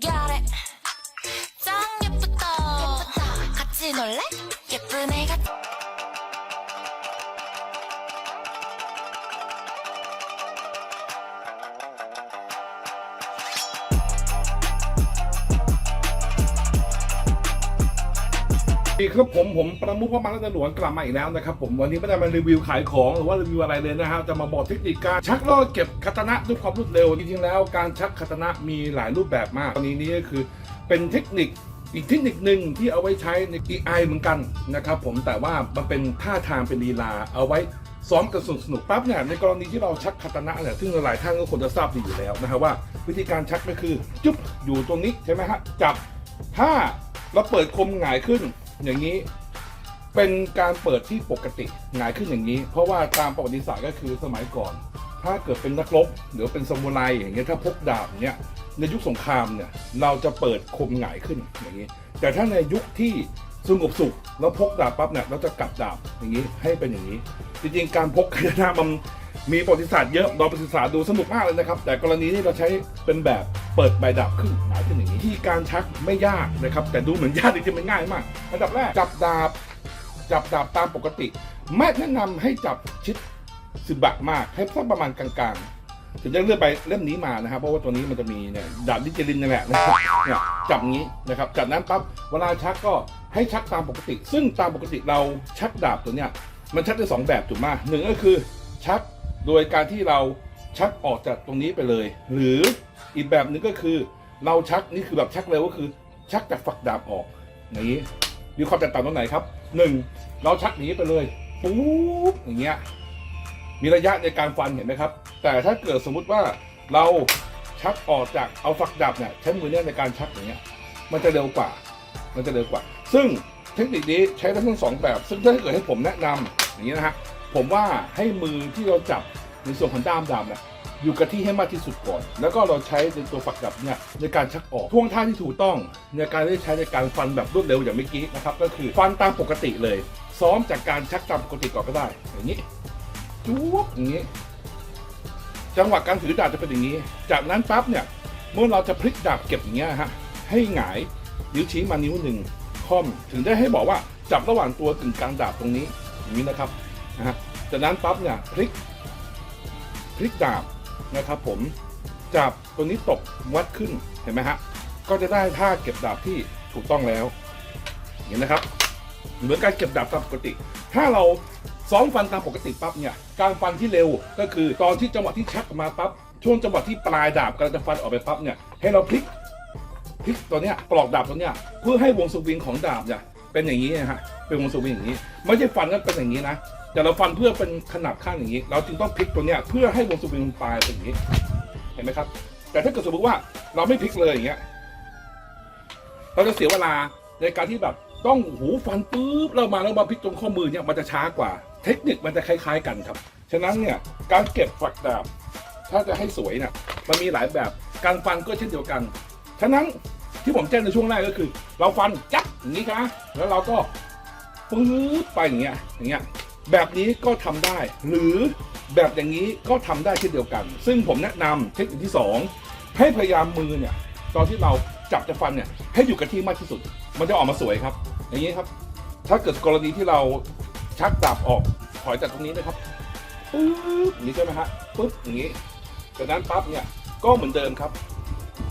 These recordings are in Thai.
Got it สวัสดีครับผมผมประมุขพระมังรัตนหลวงกลับมาอีกแล้วนะครับผมวันนี้ไม่ได้มารีวิวขายของหรือว่ารีวิวอะไรเลยนะฮะจะมาบอกเทคนิคการชักลอเก็บคาตนะด้วยความรวดเร็วจริงๆแล้วการชักคาตนะมีหลายรูปแบบมากตอนนี้นี่ก็คือเป็นเทคนิคอีกเทคนิคหนึ่งที่เอาไว้ใช้ใน AI เหมือนกันนะครับผมแต่ว่ามันเป็นท่าทางเป็นลีลาเอาไว้ซ้อมกันสนุกสนุกปั๊บเนี่ยในกรณีที่เราชักคาตนะเนี่ยซึ่งหลายท่านก็ควรจะทราบดีอยู่แล้วนะครับว่า วิธีการชักก็คือจุ๊บอยู่ตรงนี้ใช่ไหมฮะจับถ้าเราเปิดคมหงายขึ้น อย่างนี้เป็นการเปิดที่ปกติหงายขึ้นอย่างนี้ เพราะว่าตามประวัติศาสตร์ก็คือสมัยก่อน ถ้าเกิดเป็นนักรบหรือเป็นซามูไรอย่างเงี้ยถ้าพกดาบเนี่ยในยุคสงครามเนี่ยเราจะเปิดคมหงายขึ้นอย่างนี้ แต่ถ้าในยุคที่สงบสุขแล้วพกดาบปั๊บเนี่ยเราจะกลับดาบอย่างนี้ให้เป็นอย่างนี้ จริงๆ การพกคาตามันมีประวัติศาสตร์เยอะเราไปศึกษาดูสนุกมากเลยนะครับ แต่กรณีนี้เราใช้เป็นแบบ เปิดใบดาบขึ้นหงายขึ้นอย่างนี้ที่การชักไม่ยากนะครับ แต่ดูเหมือนยากจริงๆมันง่ายมากอันดับแรกจับดาบ จับดาบตามปกติ ไม่แนะนำให้จับชิดสิบะมากให้สักประมาณกลางๆ ถึงจะเลือกไปเล่มนี้มานะครับเพราะว่าตัวนี้มันจะมีเนี่ยดาบดิจิลินนี่แหละนะครับเนี่ยจับงี้นะครับจากนั้นปั๊บเวลาชักก็ให้ชักตามปกติ ซึ่งตามปกติเราชักดาบตัวเนี้ยมันชักได้สองแบบถูกไหมหนึ่งก็คือชักโดยการที่เรา ชักออกจากตรงนี้ไปเลย หรืออีกแบบหนึ่งก็คือ เราชักนี่คือแบบชักเร็วก็คือ ชักจากฝักดาบออกอย่างนี้มีความแตกต่างตรงไหนครับหนึ่งเราชักหนีไปเลยปุ๊บอย่างเงี้ยมีระยะในการฟันเห็นไหมครับ แต่ถ้าเกิดสมมุติว่าเราชักออกจากเอาฝักดาบเนี่ยใช้มือเนี่ยในการชักอย่างเงี้ยมันจะเร็วกว่า มันจะเร็วกว่า ซึ่งเทคนิคนี้ใช้ได้ทั้งสองแบบ ซึ่งถ้าเกิดให้ผมแนะนำอย่างนี้นะฮะผมว่าให้มือที่เราจับ ในส่วนของด้ามดาบเนี่ยอยู่กับที่ให้มากที่สุดก่อน แล้วก็เราใช้ในตัวฝักดาบเนี่ยในการชักออกท่วงท่าที่ถูกต้อง ในการได้ใช้ในการฟันแบบรวดเร็วอย่างเมื่อกี้นะครับ ก็คือฟันตามปกติเลย ซ้อมจากการชักตามปกติก่อนก็ได้ อย่างนี้จุ๊บอย่างนี้ จังหวะการถือดาบจะเป็นอย่างนี้ จากนั้นปั๊บเนี่ยเมื่อเราจะพลิกดาบเก็บอย่างเงี้ยฮะให้หงายนิ้วชี้มานิ้วหนึ่งค่อมถึงได้ให้บอกว่าจับระหว่างตัวกึ่งกลางดาบตรงนี้อย่างนี้นะครับนะฮะจากนั้นปั๊บเนี่ยพลิก พลิกดาบนะครับผมจับตัวนี้ตบวัดขึ้นเห็นไหมฮะก็จะได้ท่าเก็บดาบที่ถูกต้องแล้วอย่างนี้นะครับ เหมือนการเก็บดาบตามปกติ ถ้าเราซ้อมฟันตามปกติปั๊บเนี่ยการฟันที่เร็วก็คือตอนที่จังหวะที่ชักออกมาปั๊บช่วงจังหวะที่ปลายดาบกำลังจะฟันออกไปปั๊บเนี่ยให้เราพลิกพลิกตัวเนี้ยปลอกดาบตัวเนี้ยเพื่อให้วงสวิงของดาบเนี่ย เป็นอย่างนี้นะฮะเป็นวงสวิงอย่างนี้ ไม่ใช่ฟันนั้นเป็นอย่างนี้นะแต่เราฟันเพื่อเป็นขนาบข้างอย่างนี้ เราจึงต้องพลิกตัวเนี้ยเพื่อให้วงสวิงมันปลายเป็นอย่างนี้ เห็นไหมครับ แต่ถ้าเกิดสมมติว่าเราไม่พลิกเลยอย่างเงี้ยเราจะเสียเวลาในการที่แบบต้องหูฟันปุ๊บแล้วมาแล้วมาพลิกตรงข้อมือเนี่ยมันจะช้ากว่า เทคนิคมันจะคล้าย ๆ กันครับ ฉะนั้นเนี่ยการเก็บฝักดาบถ้าจะให้สวยเนี่ยมันมีหลายแบบการฟันก็เช่นเดียวกัน ฉะนั้น ที่ผมแจ้งในช่วงแรกก็คือ เราฟันจับอย่างนี้ครับแล้วเราก็ปื๊บไปอย่างเงี้ยอย่างเงี้ยแบบนี้ก็ทำได้ หรือแบบอย่างนี้ก็ทำได้เช่นเดียวกัน ซึ่งผมแนะนำเทคนิคที่สองให้พยายามมือเนี่ยตอนที่เราจับจะฟันเนี่ยให้อยู่กับที่มากที่สุด มันจะออกมาสวยครับ อย่างนี้ครับ ถ้าเกิดกรณีที่เราชักดาบออกถอยจากตรงนี้นะครับปึ๊บอย่างนี้ใช่ไหมฮะปึ๊บอย่างนี้จากนั้นปั๊บเนี่ยก็เหมือนเดิมครับ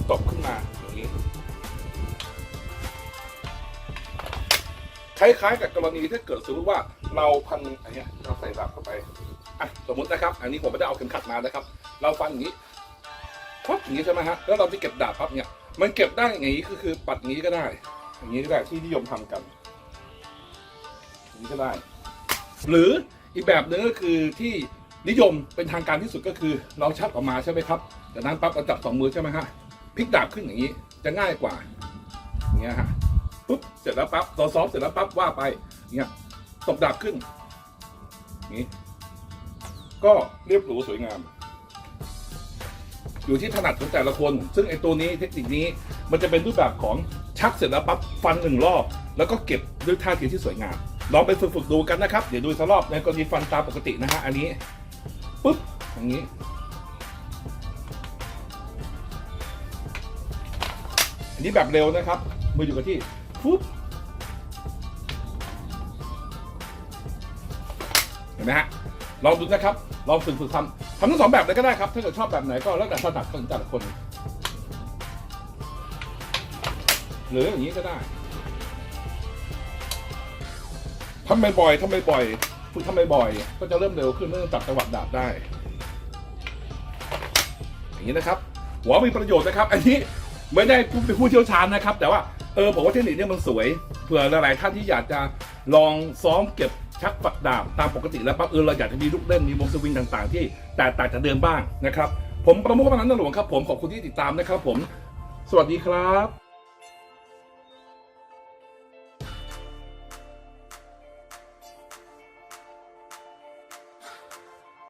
ตบขึ้นมาอย่างนี้ คล้ายๆ กับกรณีถ้าเกิดสมมติว่าเราพันอันเนี้ยเราใส่ดาบเข้าไปอะสมมตินะครับ อันนี้ผมไม่ได้เอาเข็มขัดมานะครับ เราฟันอย่างนี้ปั๊บอย่างนี้ใช่ไหมฮะแล้วเราจะเก็บดาบปั๊บเนี่ยมันเก็บได้อย่างนี้คือคือปัดงนี้ก็ได้ อย่างนี้ก็ได้ที่นิยมทำกันอย่างนี้ก็ได้ หรืออีกแบบหนึ่งก็คือที่นิยมเป็นทางการที่สุดก็คือเราชักออกมาใช่ไหมครับจากนั้นปั๊บเราจับสองมือใช่ไหมฮะพลิกดาบขึ้นอย่างนี้จะง่ายกว่าอย่างเงี้ยฮะ ปุ๊บเสร็จแล้วปั๊บซ้อมเสร็จแล้วปั๊บว่าไปเงี้ยตบดาบขึ้นนี้ก็เรียบหรูสวยงาม อยู่ที่ถนัดของแต่ละคน ซึ่งไอ้ตัวนี้เทคนิคนี้มันจะเป็นรูปแบบของชักเสร็จแล้วปั๊บฟันหนึ่งรอบ แล้วก็เก็บด้วยท่าทีที่สวยงามลองไปฝึกฝึกดูกันนะครับ เดี๋ยวดูสักรอบในกรณีฟันตามปกตินะฮะอันนี้ปุ๊บอย่างนี้อันนี้แบบเร็วนะครับ มืออยู่กับที่ ฟุ๊บเห็นไหมฮะลองดูนะครับลองฝึกฝึกทำทำทั้งสองแบบเลยก็ได้ครับ ถ้าเกิดชอบแบบไหนก็แล้วแต่ถนัดของแต่ละคน หรืออย่างนี้ก็ได้ทำบ่อยๆทำบ่อยๆฝึกทำบ่อยๆก็จะเริ่มเร็วขึ้นเริ่มจับจังหวะดาบได้ อย่างนี้นะครับ หัวมีประโยชน์นะครับ อันนี้ไม่ได้เป็นผู้เชี่ยวชาญนะครับ แต่ว่า เออผมว่าเทคนิคเนี่ยมันสวย เผื่อหลายๆท่านที่อยากจะลองซ้อมเก็บชักฝักดาบตามปกติแล้วปั๊บเออเราอยากจะมีลูกเล่นมีวงสวิงต่างๆ ที่แตกต่างจากเดิมบ้างนะครับ ผมประมุขพนันนหลวงครับผมขอบคุณที่ติดตามนะครับผม สวัสดีครับ